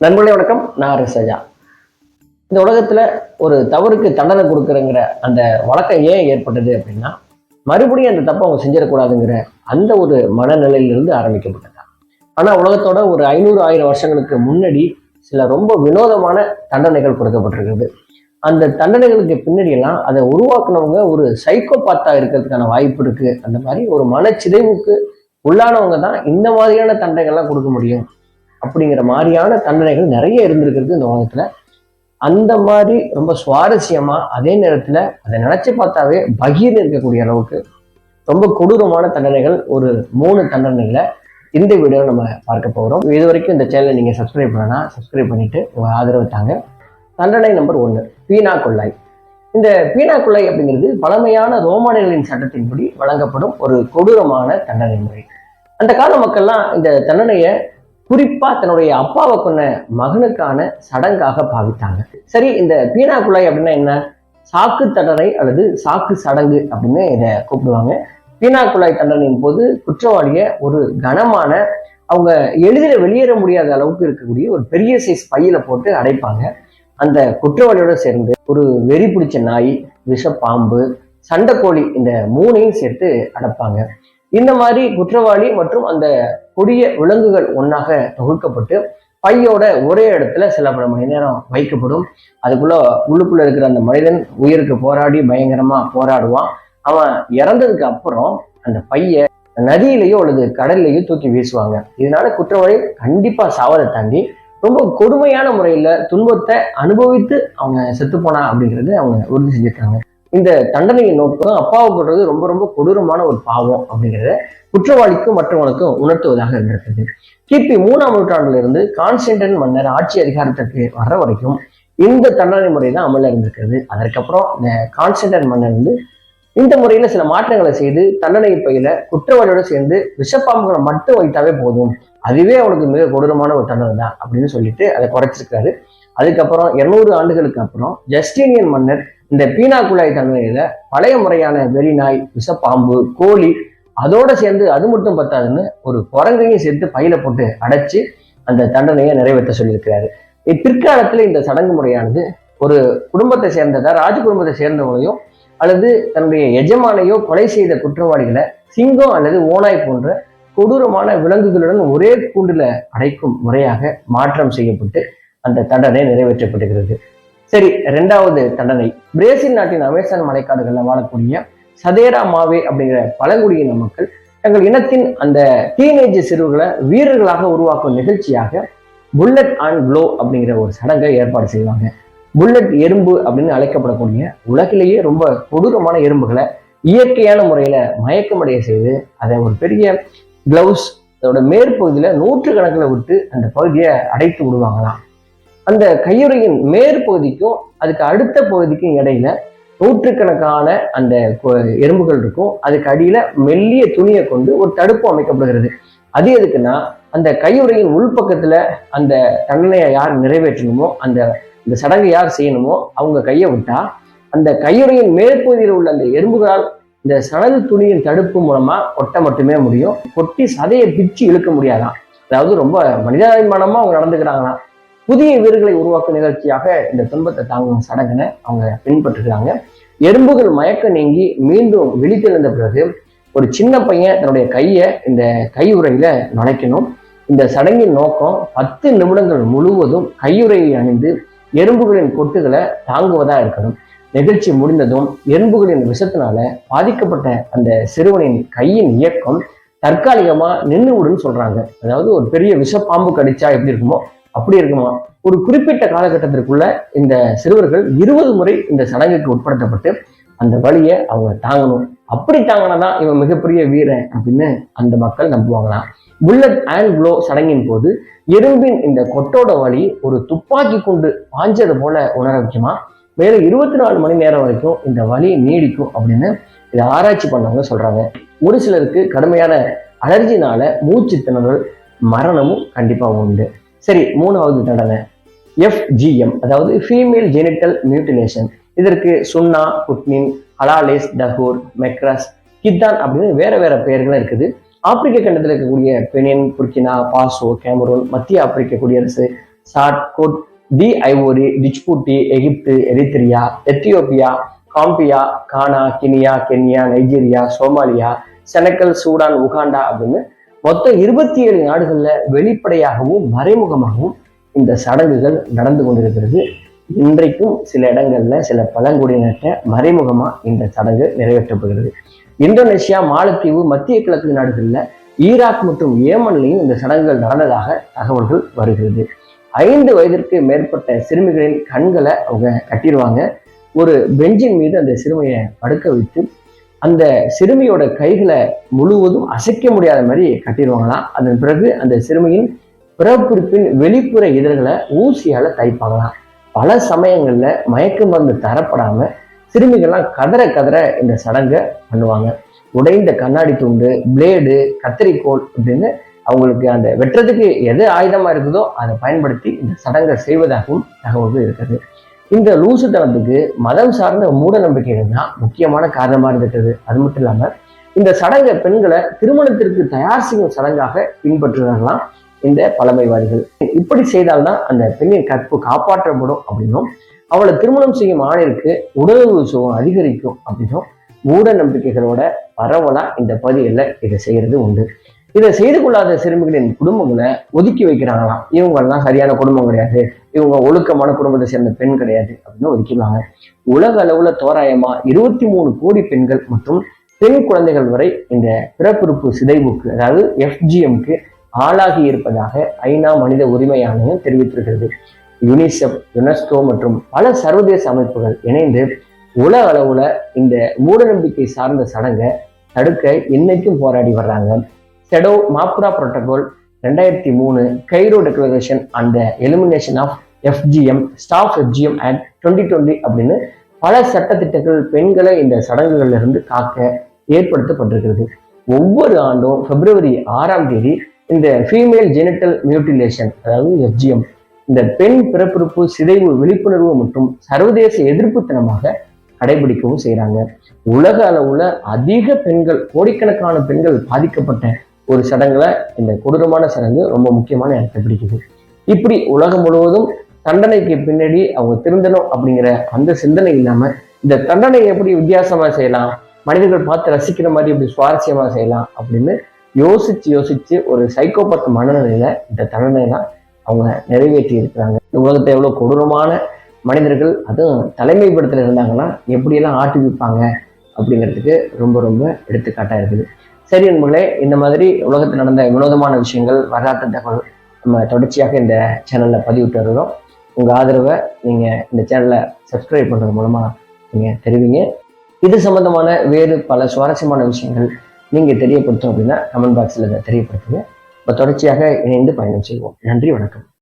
நண்பர்களே வணக்கம். நான் ரசஜா இந்த உலகத்துல ஒரு தவறுக்கு தண்டனை கொடுக்குறங்கிற அந்த வழக்கம் ஏன் ஏற்பட்டது அப்படின்னா மறுபடியும் அந்த தப்பை அவங்க செஞ்சிடக்கூடாதுங்கிற அந்த ஒரு மனநிலையிலிருந்து ஆரம்பிக்கப்பட்டதா? ஆனா உலகத்தோட ஒரு ஐநூறு ஆயிரம் வருஷங்களுக்கு முன்னாடி சில ரொம்ப வினோதமான தண்டனைகள் கொடுக்கப்பட்டிருக்கிறது. அந்த தண்டனைகளுக்கு பின்னாடியெல்லாம் அதை உருவாக்குனவங்க ஒரு சைக்கோபாத்தா இருக்கிறதுக்கான வாய்ப்பு இருக்கு. அந்த மாதிரி ஒரு மனச்சிதைவுக்கு உள்ளானவங்க தான் இந்த மாதிரியான தண்டனைகள்லாம் கொடுக்க முடியும். அப்படிங்கிற மாதிரியான தண்டனைகள் நிறைய இருந்திருக்கிறது இந்த உலகத்துல. அந்த மாதிரி ரொம்ப சுவாரஸ்யமா அதே நேரத்துல அதை நினைச்சு பார்த்தாவே பகீர் இருக்கக்கூடிய அளவுக்கு ரொம்ப கொடூரமான தண்டனைகள் ஒரு மூணு தண்டனைகளை இந்த வீடியோ நம்ம பார்க்க போகிறோம் இது வரைக்கும் இந்த சேனலை நீங்கள் சப்ஸ்கிரைப் பண்ணனா சப்ஸ்கிரைப் பண்ணிட்டு உங்கள் ஆதரவு தாங்க. தண்டனை நம்பர் ஒன்று பீனா கொள்ளாய் இந்த பீனா கொள்ளாய் அப்படிங்கிறது பழமையான ரோமானியர்களின் சட்டத்தின்படி வழங்கப்படும் ஒரு கொடூரமான தண்டனை முறை. அந்த கால மக்கள்லாம் இந்த தண்டனையை குறிப்பா தன்னுடைய அப்பாவை கொன்ன மகனுக்கான சடங்காக பாவித்தாங்க. சரி இந்த பீனா குழாய் அப்படின்னா என்ன? சாக்கு தண்டனை அல்லது சாக்கு சடங்கு அப்படின்னு இதை கூப்பிடுவாங்க. பீனா குழாய் தண்டனையின் போது குற்றவாளிய ஒரு கனமான அவங்க எளிதில் வெளியேற முடியாத அளவுக்கு இருக்கக்கூடிய ஒரு பெரிய சைஸ் பையில போட்டு அடைப்பாங்க. அந்த குற்றவாளியோட சேர்ந்து ஒரு வெறி பிடிச்ச நாய் விஷப்பாம்பு சண்டைக்கோழி இந்த மூணையும் சேர்த்து அடைப்பாங்க. இந்த மாதிரி குற்றவாளி மற்றும் அந்த கொடிய விலங்குகள் ஒன்றாக தொகுக்கப்பட்டு பையோட ஒரே இடத்துல சில பல மணி நேரம் வைக்கப்படும். அதுக்குள்ள உள்ளுக்குள்ள இருக்கிற அந்த மனிதன் உயிருக்கு போராடி பயங்கரமா போராடுவான். அவன் இறந்ததுக்கு அப்புறம் அந்த பைய நதியிலேயோ அல்லது கடல்லையோ தூக்கி வீசுவாங்க. இதனால குற்றவாளி கண்டிப்பா சாவதை தாண்டி ரொம்ப கொடுமையான முறையில துன்பத்தை அனுபவித்து அவங்க செத்து போனா அப்படிங்கறது அவங்க உறுதி செஞ்சிருக்காங்க. இந்த தண்டனையை நோக்கம் அப்பாவை போடுறது ரொம்ப ரொம்ப கொடூரமான ஒரு பாவம் அப்படிங்கிறத குற்றவாளிக்கும் மற்றவனுக்கும் உணர்த்துவதாக இருந்திருக்குது. கிபி மூணாம் நூற்றாண்டுல இருந்து கான்ஸ்டன்டன் மன்னர் ஆட்சி அதிகாரத்திற்கு வர்ற வரைக்கும் இந்த தண்டனை முறை தான் அமல இருந்திருக்கிறது அதற்கப்புறம் இந்த கான்ஸ்டன்டன் மன்னர் வந்து இந்த முறையில சில மாற்றங்களை செய்து தண்டனை பையில குற்றவாளியோட சேர்ந்து விஷப்பாம்புகளை மட்டும் வைத்தாவே போதும். அதுவே அவனுக்கு மிக கொடூரமான ஒரு தண்டனை தான் அப்படின்னு சொல்லிட்டு அதை குறைச்சிருக்காரு அதுக்கப்புறம் இருநூறு ஆண்டுகளுக்கு அப்புறம் ஜஸ்டினியன் மன்னர் இந்த பீனா குழாய் தண்ணீரில் பழைய முறையான வெறிநாய் விஷப்பாம்பு கோழி அதோட சேர்ந்து அது மட்டும் பத்தாதுன்னு ஒரு குரங்கையும் சேர்த்து பையில போட்டு அடைச்சு அந்த தண்டனையை நிறைவேற்ற சொல்லியிருக்கிறாரு. பிற்காலத்துல இந்த சடங்கு முறையானது ஒரு குடும்பத்தை சேர்ந்ததா ராஜ குடும்பத்தை சேர்ந்தவங்களையும் அல்லது தன்னுடைய எஜமானையோ கொலை செய்த குற்றவாளிகளை சிங்கம் அல்லது ஓனாய் போன்ற கொடூரமான விலங்குகளுடன் ஒரே கூண்டுல அடைக்கும் முறையாக மாற்றம் செய்யப்பட்டு அந்த தண்டனை நிறைவேற்றப்படுகிறது சரி ரெண்டாவது தண்டனை. பிரேசில் நாட்டின் அமேசான் மலைக்காடுகளில் வாழக்கூடிய சதேரா மாவே அப்படிங்கிற பழங்குடியின மக்கள் தங்கள் இனத்தின் அந்த டீனேஜ் சிறுவர்களை வீரர்களாக உருவாக்கும் நிகழ்ச்சியாக புல்லட் அண்ட் ப்ளோ அப்படிங்கிற ஒரு சடங்கை ஏற்பாடு செய்வாங்க. புல்லட் எறும்பு அப்படின்னு அழைக்கப்படக்கூடிய உலகிலேயே ரொம்ப கொடூரமான எறும்புகளை இயற்கையான முறையில மயக்கமடைய செய்து அதை ஒரு பெரிய கிளவுஸ் அதோட மேற்பகுதியில நூற்று கணக்கில் விட்டு அந்த பகுதியை அடைத்து விடுவாங்களாம். அந்த கையுறையின் மேற்பகுதிக்கும் அதுக்கு அடுத்த பகுதிக்கும் இடையில நூற்றுக்கணக்கான அந்த எறும்புகள் இருக்கும். அதுக்கு அடியில மெல்லிய துணியை கொண்டு ஒரு தடுப்பு அமைக்கப்படுகிறது. அது எதுக்குன்னா அந்த கையுறையின் உள்பக்கத்துல அந்த தண்டனையை யார் நிறைவேற்றணுமோ அந்த இந்த சடங்கை யார் செய்யணுமோ அவங்க கையை விட்டா அந்த கையுறையின் மேற்பகுதியில் உள்ள அந்த எறும்புகளால் இந்த சணல் துணியின் தடுப்பு மூலமா கொட்ட மட்டுமே முடியும். கொட்டி சதையை பிச்சு இழுக்க முடியாதான். அதாவது ரொம்ப மனிதாபிமானமா அவங்க நடந்துக்கிறாங்களாம். புதிய வீரர்களை உருவாக்கும் நிகழ்ச்சியாக இந்த துன்பத்தை தாங்கும் சடங்கினை அவங்க பின்பற்றுகிறாங்க எறும்புகள் மயக்க நீங்கி மீண்டும் விழித்தெழுந்த பிறகு ஒரு சின்ன பையன் தன்னுடைய கையை இந்த கையுறையில நுழைக்கணும். இந்த சடங்கின் நோக்கம் பத்து நிமிடங்கள் முழுவதும் கையுறையை அணிந்து எறும்புகளின் கொட்டுகளை தாங்குவதா இருக்கணும். நிகழ்ச்சி முடிந்ததும் எறும்புகளின் விஷத்தினால பாதிக்கப்பட்ட அந்த சிறுவனின் கையின் இயக்கம் தற்காலிகமா நின்று விடுன்னு சொல்றாங்க. அதாவது ஒரு பெரிய விஷப்பாம்பு கடிச்சா எப்படி இருக்குமோ அப்படி இருக்குமா? ஒரு குறிப்பிட்ட காலகட்டத்திற்குள்ள இந்த சிறுவர்கள் இருபது முறை இந்த சடங்குக்கு உட்படுத்தப்பட்டு அந்த வழியை அவங்க தாங்கணும். அப்படி தாங்கினாதான் இவன் மிகப்பெரிய வீரன் அப்படின்னு அந்த மக்கள் நம்புவாங்களாம். புல்லட் அண்ட் ப்ளோ சடங்கின் போது எறும்பின் இந்த கொட்டோட வழி ஒரு துப்பாக்கி கொண்டு பாஞ்சது போல உணர வைக்குமா? மேலும் இருபத்தி நாலு மணி நேரம் வரைக்கும் இந்த வலி நீடிக்கும் அப்படின்னு இதை ஆராய்ச்சி பண்ணவங்க சொல்றாங்க. ஒரு சிலருக்கு கடுமையான அலர்ஜினால மூச்சு திணறல் மரணமும் கண்டிப்பாக உண்டு. சரி மூணாவது தண்டனை எஃப்ஜிஎம் அதாவது ஃபீமேல் ஜெனிட்டல் மியூட்டிலேஷன் இதற்கு சுன்னா குட்னின் ஹலாலேஸ் டஹூர் மெக்ரஸ் கித்தான் அப்படின்னு வேற வேற பெயர்களும் இருக்குது. ஆப்பிரிக்க கண்டத்தில் இருக்கக்கூடிய பெனின் புர்கினா பாசோ கேமரூன் மத்திய ஆப்பிரிக்க குடியரசு Chad Cote Ivoire Djibouti Egypt Eritrea Ethiopia Gambia Ghana Guinea Kenya Nigeria Somalia Senegal Sudan Uganda அப்படின்னு மொத்தம் இருபத்தி ஏழு நாடுகளில் வெளிப்படையாகவும் மறைமுகமாகவும் இந்த சடங்குகள் நடந்து கொண்டிருக்கிறது. இன்றைக்கும் சில இடங்கள்ல சில பழங்குடியினர்கிட்ட மறைமுகமா இந்த சடங்கு நிறைவேற்றப்படுகிறது. இந்தோனேஷியா மாலத்தீவு மத்திய கிழக்கு நாடுகளில் ஈராக் மற்றும் ஏமன்லையும் இந்த சடங்குகள் நடந்ததாக தகவல்கள் வருகிறது. ஐந்து வயதிற்கு மேற்பட்ட சிறுமிகளின் கண்களை அவங்க கட்டிடுவாங்க. ஒரு பெஞ்சின் மீது அந்த சிறுமியை படுக்க வைத்து அந்த சிறுமியோட கைகளை முழுவதும் அசைக்க முடியாத மாதிரி கட்டிடுவாங்களாம். அதன் பிறகு அந்த சிறுமியின் பிறப்புறுப்பின் வெளிப்புற இதழ்களை ஊசியால தைப்பாங்களாம். பல சமயங்கள்ல மயக்க மருந்து தரப்படாம சிறுமிகள்லாம் கதற கதற இந்த சடங்கை பண்ணுவாங்க. உடைந்த கண்ணாடி துண்டு பிளேடு கத்தரிக்கோல் அப்படின்னு அவங்களுக்கு அந்த வெட்டுறதுக்கு எது ஆயுதமா இருக்குதோ அதை பயன்படுத்தி இந்த சடங்கை செய்வதாகவும் தகவல்கள் இருக்குது. இந்த லூசுத்தனத்துக்கு மதம் சார்ந்த மூட நம்பிக்கைகள் தான் முக்கியமான காரணமா இருந்துட்டது. அது மட்டும் இல்லாம இந்த சடங்கை பெண்களை திருமணத்திற்கு தயார் செய்யும் சடங்காக பின்பற்றுறாங்களாம் இந்த பழமைவாதிகள். இப்படி செய்தால்தான் அந்த பெண்ணின் கற்பு காப்பாற்றப்படும் அப்படின்னும் அவளை திருமணம் செய்யும் ஆணிற்கு உடலுறவு சுகம் அதிகரிக்கும் அப்படின்னும் மூட நம்பிக்கைகளோட பரவலா இந்த பகுதிகளில் இதை செய்யறது உண்டு. இதை செய்து கொள்ளாத சிறுமிகளின் குடும்பங்களை ஒதுக்கி வைக்கிறாங்களாம். இவங்கெல்லாம் சரியான குடும்பம் கிடையாது. இவங்க ஒழுக்கமான குடும்பத்தை சேர்ந்த பெண் கிடையாது அப்படின்னு ஒதுக்கிடுவாங்க. உலக அளவுல தோராயமா இருபத்தி மூணு கோடி பெண்கள் மற்றும் பெண் குழந்தைகள் வரை இந்த பிறப்புறுப்பு சிதைவுக்கு அதாவது எஃப்ஜிஎம்க்கு ஆளாகி இருப்பதாக ஐநா மனித உரிமை ஆணையம் தெரிவித்திருக்கிறது. யுனிசெஃப் யுனெஸ்கோ மற்றும் பல சர்வதேச அமைப்புகள் இணைந்து உலக அளவுல இந்த மூடநம்பிக்கை சார்ந்த சடங்கை தடுக்க இன்னைக்கும் போராடி வர்றாங்க. செடோ மாப்ரா புரோட்டோகால் ரெண்டாயிரத்தி மூணு Cairo declaration and elimination of FGM staff FGM and twenty twenty அப்படின்னு பல சட்டத்திட்டங்கள் பெண்களை இந்த சடங்குகளிலிருந்து காக்க ஏற்படுத்தப்பட்டிருக்கிறது. ஒவ்வொரு ஆண்டும் பிப்ரவரி ஆறாம் தேதி இந்த ஃபீமேல் ஜெனிட்டல் மியூட்டிலேஷன் அதாவது எஃப்ஜிஎம் இந்த பெண் பிறப்புறுப்பு சிதைவு விழிப்புணர்வு மற்றும் சர்வதேச எதிர்ப்புத்தனமாக கடைபிடிக்கவும் செய்கிறாங்க உலக அளவுல அதிக பெண்கள் கோடிக்கணக்கான பெண்கள் பாதிக்கப்பட்ட ஒரு சடங்குல இந்த கொடூரமான சடங்கு ரொம்ப முக்கியமான இடத்தை பிடிக்குது. இப்படி உலகம் முழுவதும் தண்டனைக்கு பின்னாடி அவங்க திருந்தணும் அப்படிங்கிற அந்த சிந்தனை இல்லாம இந்த தண்டனையை எப்படி வித்தியாசமா செய்யலாம் மனிதர்கள் பார்த்து ரசிக்கிற மாதிரி எப்படி சுவாரஸ்யமா செய்யலாம் அப்படின்னு யோசிச்சு யோசிச்சு ஒரு சைக்கோபத் மனநிலையில இந்த தண்டனையெல்லாம் அவங்க நிறைவேற்றி இருக்கிறாங்க. இந்த உலகத்தை எவ்வளவு கொடூரமான மனிதர்கள் அதுவும் தலைமைப்படுத்தல இருந்தாங்கன்னா எப்படியெல்லாம் ஆட்டி வைப்பாங்க அப்படிங்கிறதுக்கு ரொம்ப ரொம்ப எடுத்துக்காட்டா இருக்குது. சரி நண்பர்களே இந்த மாதிரி உலகத்தில் நடந்த வினோதமான விஷயங்கள் வரலாற்று தகவல் நம்ம தொடர்ச்சியாக இந்த சேனல்ல பதிவிட்டு வருகிறோம். உங்க ஆதரவை நீங்க இந்த சேனலை சப்ஸ்கிரைப் பண்றது மூலமா நீங்க தெரிவிங்க. இது சம்பந்தமான வேறு பல சுவாரஸ்யமான விஷயங்கள் நீங்க தெரியப்படுத்தும் அப்படின்னா கமெண்ட் பாக்ஸில் தெரியப்படுத்துங்க. இப்போ தொடர்ச்சியாக இணைந்து பயணம் செய்வோம். நன்றி வணக்கம்.